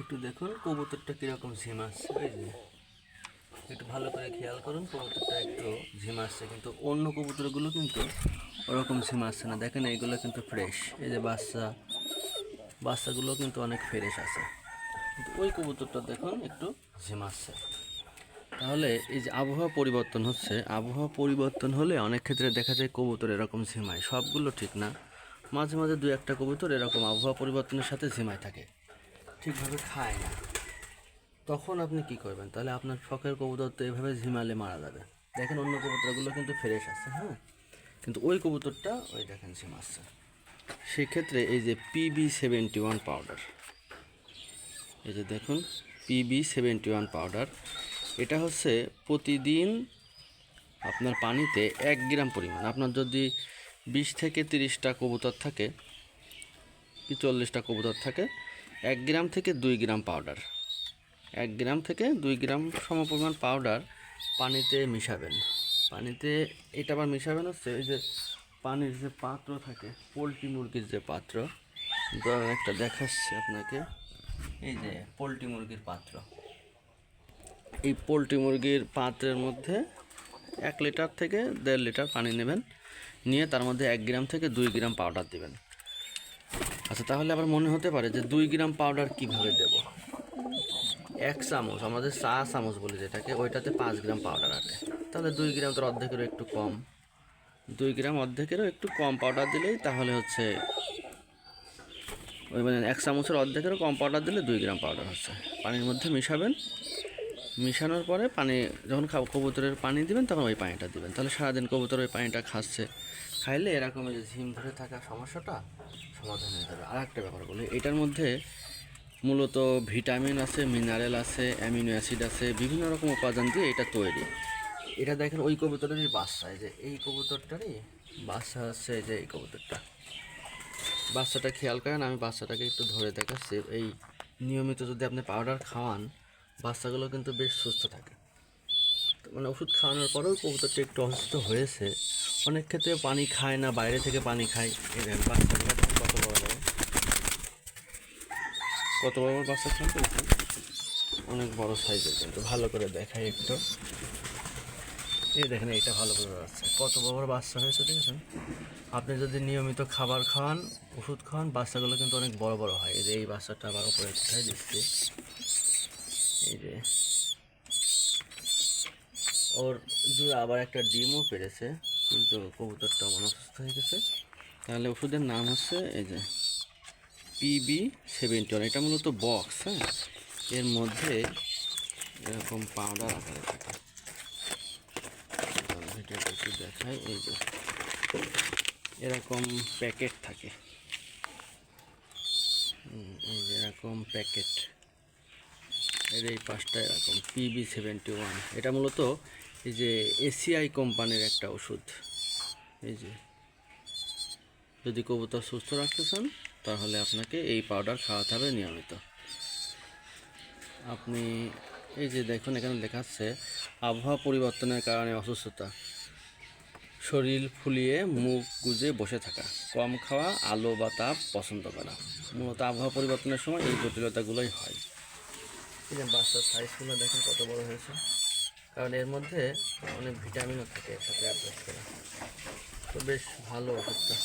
একটু দেখুন, কবুতরটা কীরকম ঝিম আসছে ওই যে। একটু ভালো করে খেয়াল করুন, কবুতরটা একটু ঝিম আসছে, কিন্তু অন্য কবুতরগুলো কিন্তু ওরকম ঝিম আসছে না। দেখেন, এইগুলো কিন্তু ফ্রেশ এই যে বাচ্চা, বাচ্চাগুলো কিন্তু অনেক ফ্রেশ আছে। কিন্তু ওই কবুতরটা দেখুন, একটু ঝিম আসছে। তাহলে এই যে আবহাওয়া পরিবর্তন হচ্ছে, আবহাওয়া পরিবর্তন হলে অনেক ক্ষেত্রে দেখা যায় কবুতর এরকম ঝিমায় সবগুলো ঠিক না। মাঝে মাঝে দু একটা কবুতর এরকম আবহাওয়া পরিবর্তনের সাথে ঝিমায় থাকে। ঠিকভাবে খায় না। তখন আপনি কি করবেন? তাহলে আপনার শখের কবুতর তো এভাবে ঝিমালে মারা যাবে। দেখেন অন্য কবুতরগুলো কিন্তু ফ্রেশ আছে হ্যাঁ? কিন্তু ওই কবুতরটা, ওই দেখেন ঝিমাচ্ছে সেক্ষেত্রে এই যে পিবি সেভেন্টি ওয়ান পাউডার এই যে দেখুন পিবি সেভেন্টি ওয়ান পাউডার এটা হচ্ছে প্রতিদিন আপনার পানিতে এক গ্রাম পরিমাণ। আপনার যদি বিশ থেকে তিরিশটা কবুতর থাকে, কি চল্লিশটা কবুতর থাকে এক গ্রাম থেকে দুই গ্রাম পাউডার এক গ্রাম থেকে দুই গ্রাম সমপরিমাণ পাউডার পানিতে মিশাবেন। পানিতে এটা আবার মিশাবেন হচ্ছে এই যে পানির যে পাত্র থাকে, পোলট্রি মুরগির যে পাত্র ধরেন একটা দেখাচ্ছি আপনাকে। এই যে পোলট্রি মুরগির পাত্র। এই পোলট্রি মুরগির পাত্রের মধ্যে এক লিটার থেকে দেড় লিটার পানি নেবেন। নিয়ে তার মধ্যে এক গ্রাম থেকে দুই গ্রাম পাউডার দিবেন। আচ্ছা তাহলে আবার মনে হতে পারে যে দুই গ্রাম পাউডার কীভাবে দেব? এক চামচ, আমাদের চা চামচ বলি যেটাকে, ওইটাতে পাঁচ গ্রাম পাউডার আছে। তাহলে দুই গ্রাম তোর অর্ধেকেরও একটু কম। দুই গ্রাম অর্ধেকেরও একটু কম পাউডার দিলেই তাহলে হচ্ছে, ওই মানে এক চামচের অর্ধেকেরও কম পাউডার দিলে দুই গ্রাম পাউডার হচ্ছে। পানির মধ্যে মিশাবেন। মিশানোর পরে পানি, যখন কবুতরের পানি দিবেন, তখন ওই পানিটা দিবেন। তাহলে সারাদিন কবুতর ওই পানিটা খাচ্ছে। খাইলে এরকম যে ঝিম ধরে থাকা সমস্যাটা সমাধান হয়ে যাবে। আর একটা ব্যাপার বলি, এটার মধ্যে মূলত ভিটামিন আছে, মিনারেল আছে, অ্যামিনো অ্যাসিড আছে, বিভিন্ন রকম উপাদান দিয়ে এটা তৈরি। এটা দেখেন ওই কবুতরেরই বাচ্চা যে এই কবুতরটারই বাচ্চা এই যে এই কবুতরটা। বাচ্চাটা খেয়াল করেন, আমি বাচ্চাটাকে একটু ধরে দেখাচ্ছি। এই নিয়মিত যদি আপনি পাউডার খাওয়ান, বাচ্চাগুলো কিন্তু বেশ সুস্থ থাকে। মানে ওষুধ খাওয়ানোর পরেও কবুতরটা একটু অসুস্থ হয়েছে। অনেক ক্ষেত্রে পানি খায় না, বাইরে থেকে পানি খায়। এই দেখেন দেখেন কত বড় কত বড় বড় বাচ্চা খান অনেক বড় সাইজের কিন্তু, ভালো করে দেখাই একটু। এই দেখেন, এইটা ভালো করে বাচ্চা। কত বড় বড় বাচ্চা হয়েছে, দেখেছেন? আপনি যদি নিয়মিত খাবার খাওয়ান ওষুধ খাওয়ান বাচ্চাগুলো কিন্তু অনেক বড় বড় হয়। এই যে, এই বাচ্চাটা আবার উপরে উঠাই দিচ্ছি। এই যে, ওর আবার একটা ডিমও পেরেছে। কিন্তু কবুতরটা অসুস্থ হয়ে গেছে। তাহলে ওষুধের নাম হচ্ছে এই যে পিবি সেভেন্টি ওয়ান এটা মূলত বক্স হ্যাঁ? এর মধ্যে এরকম পাউডার আকারে থাকে একটু দেখাই, এই যে এরকম প্যাকেট থাকে। এই যে এরকম প্যাকেট এর এই পাঁচটা এরকম পিবি সেভেন্টি ওয়ান এটা মূলত এই যে এসিআই কোম্পানির একটা ওষুধ। এই যে। যদি কবুতর সুস্থ রাখতে চান, তাহলে আপনাকে এই পাউডার খাওয়াতে হবে নিয়মিত। আপনি এই যে দেখুন, এখানে দেখাচ্ছে আবহাওয়া পরিবর্তনের কারণে অসুস্থতা। শরীর ফুলিয়ে মুখ গুজে বসে থাকা, কম খাওয়া, আলো বা তাপ পছন্দ করা। মূলত আবহাওয়া পরিবর্তনের সময় এই জটিলতাগুলোই হয়। বাচ্চার সাইজগুলো দেখেন কত বড় হয়েছে। কারণ এর মধ্যে অনেক ভিটামিনও থাকে একসাথে অ্যাডজাস্ট করা। তো বেশ ভালো ওষুধটা।